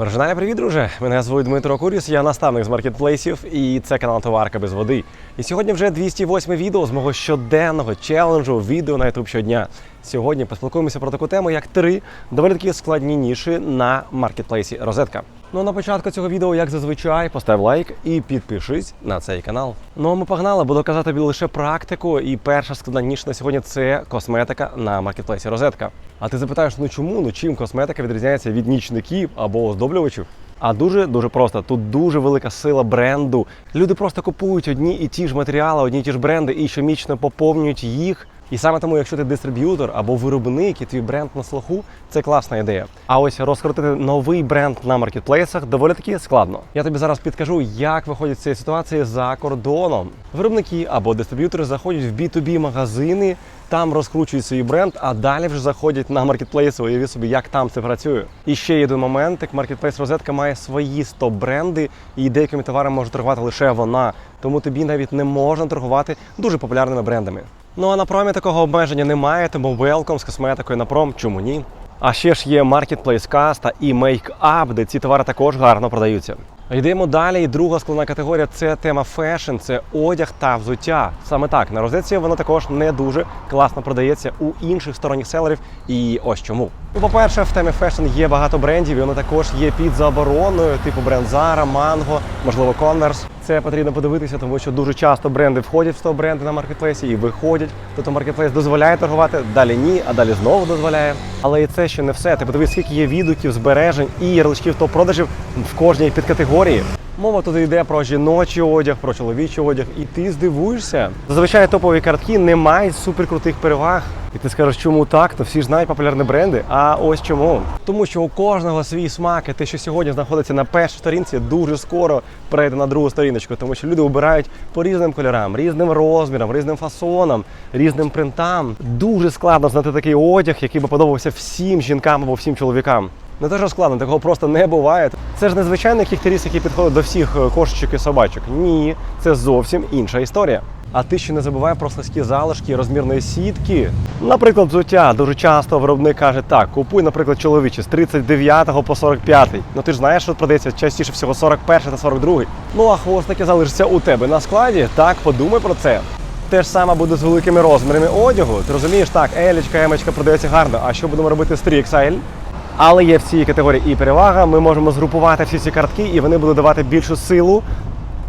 Маржинальний привіт, друже! Мене звуть Дмитро Куріс, я наставник з маркетплейсів, і це канал Товарка без води. І сьогодні вже 208 відео з мого щоденного челенджу відео на YouTube щодня. Сьогодні поспілкуємося про таку тему, як три доволі такі складні ніші на маркетплейсі Розетка. Ну а на початку цього відео, як зазвичай, постав лайк і підпишись на цей канал. Ну а ми погнали, буду казати тобі лише практику. І перша складна ніша на сьогодні це косметика на маркетплейсі Розетка. А ти запитаєш, ну чому? Ну чим косметика відрізняється від нічників або оздоблювачів? А дуже дуже просто. Тут дуже велика сила бренду. Люди просто купують одні і ті ж матеріали, одні і ті ж бренди і щомічно поповнюють їх. І саме тому, якщо ти дистриб'ютор або виробник і твій бренд на слуху, це класна ідея. А ось розкрутити новий бренд на маркетплейсах доволі таки складно. Я тобі зараз підкажу, як виходять з цієї ситуації за кордоном. Виробники або дистриб'ютори заходять в B2B магазини, там розкручують свій бренд, а далі вже заходять на маркетплейси. Уяві собі, як там це працює. І ще є один момент, як маркетплейс розетка має свої 100 бренди, і деякими товарами може торгувати лише вона. Тому тобі навіть не можна торгувати дуже популярними брендами. Ну а на промі такого обмеження немає, тому welcome з косметикою на пром, чому ні? А ще ж є Marketplace Casta і Make Up, де ці товари також гарно продаються. Йдемо далі. І друга складна категорія це тема фешн, це одяг та взуття. Саме так на розетці воно також не дуже класно продається у інших сторонніх селерів. І ось чому. Ну, по-перше, в темі фешн є багато брендів, і вони також є під забороною, типу бренд Zara, Mango, можливо, Converse. Це потрібно подивитися, тому що дуже часто бренди входять в 100 бренди на маркетплейсі і виходять. Тобто маркетплейс дозволяє торгувати, далі ні, а далі знову дозволяє. Але і це ще не все. Ти подивись, скільки є відгуків, збережень і ярличків топ-продажів в кожній підкатегорії. Мова тут йде про жіночий одяг, про чоловічий одяг, і ти здивуєшся. Зазвичай топові картки не мають суперкрутих переваг. І ти скажеш, чому так? То всі ж знають популярні бренди. А ось чому. Тому що у кожного свій смак, і те, що сьогодні знаходиться на першій сторінці, дуже скоро перейде на другу сторіночку, тому що люди обирають по різним кольорам, різним розмірам, різним фасонам, різним принтам. Дуже складно знайти такий одяг, який би подобався всім жінкам або всім чоловікам. Не що складно, такого просто не буває. Це ж незвичайний кіхтеріс, який підходить до всіх е, кошечок і собачок. Ні, це зовсім інша історія. А ти ще не забувай про слизькі залишки розмірної сітки. Наприклад, взуття дуже часто виробник каже: так, купуй, наприклад, чоловічі з 39 по 45. Ну ти ж знаєш, що продається частіше всього 41 та 42. Ну а хвостики залишаться у тебе на складі. Так, подумай про це. Те ж саме буде з великими розмірами одягу. Ти розумієш, так, елічка, емочка продається гарно. А що будемо робити з 3XL? Але є в цій категорії і перевага. Ми можемо згрупувати всі ці картки, і вони будуть давати більшу силу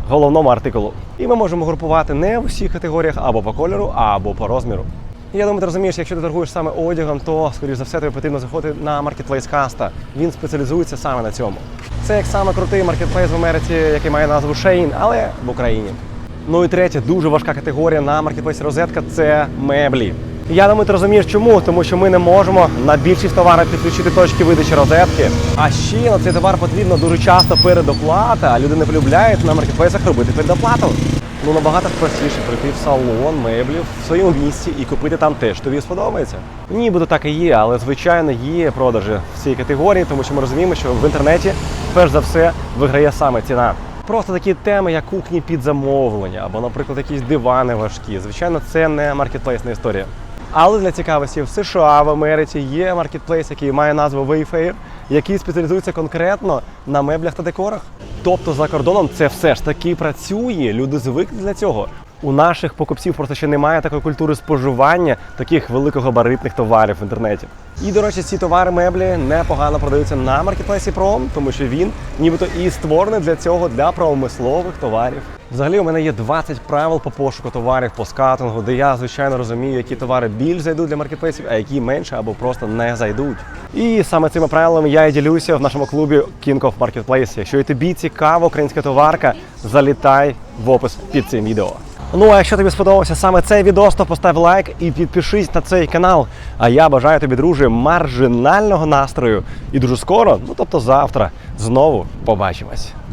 головному артикулу. І ми можемо групувати не в усіх категоріях або по кольору, або по розміру. Я думаю, ти розумієш, якщо ти торгуєш саме одягом, то скоріш за все тобі потрібно заходити на маркетплейс Каста. Він спеціалізується саме на цьому. Це як саме крутий маркетплейс в Америці, який має назву Shein, але в Україні. Ну і третя, дуже важка категорія на маркетплейсі розетка це меблі. Я ти розумієш чому, тому що ми не можемо на більшість товарів підключити точки видачі розетки. А ще на цей товар потрібно дуже часто передоплата, а люди не полюбляють на маркетплейсах робити передоплату. Ну набагато простіше прийти в салон меблів в своєму місці і купити там те, що тобі сподобається. Нібито так і є, але звичайно є продажі в цій категорії, тому що ми розуміємо, що в інтернеті перш за все виграє саме ціна. Просто такі теми, як кухні під замовлення, або, наприклад, якісь дивани важкі. Звичайно, це не маркетплейсна історія. Але для цікавості в США, в Америці є маркетплейс, який має назву Wayfair, який спеціалізується конкретно на меблях та декорах. Тобто за кордоном це все ж таки працює. Люди звикли для цього. У наших покупців просто ще немає такої культури споживання таких великогабаритних товарів в інтернеті. І, до речі, ці товари меблі непогано продаються на маркетплейсі Prom, тому що він нібито і створений для цього для промислових товарів. Взагалі, у мене є 20 правил по пошуку товарів по скатингу, де я звичайно розумію, які товари більш зайдуть для маркетплейсів, а які менше або просто не зайдуть. І саме цими правилами я і ділюся в нашому клубі King of Marketplace. Якщо і тобі цікава українська товарка, залітай в опис під цим відео. Ну а якщо тобі сподобався саме цей відео, то постав лайк і підпишись на цей канал. А я бажаю тобі, друже, маржинального настрою. І дуже скоро, ну тобто завтра, знову побачимось.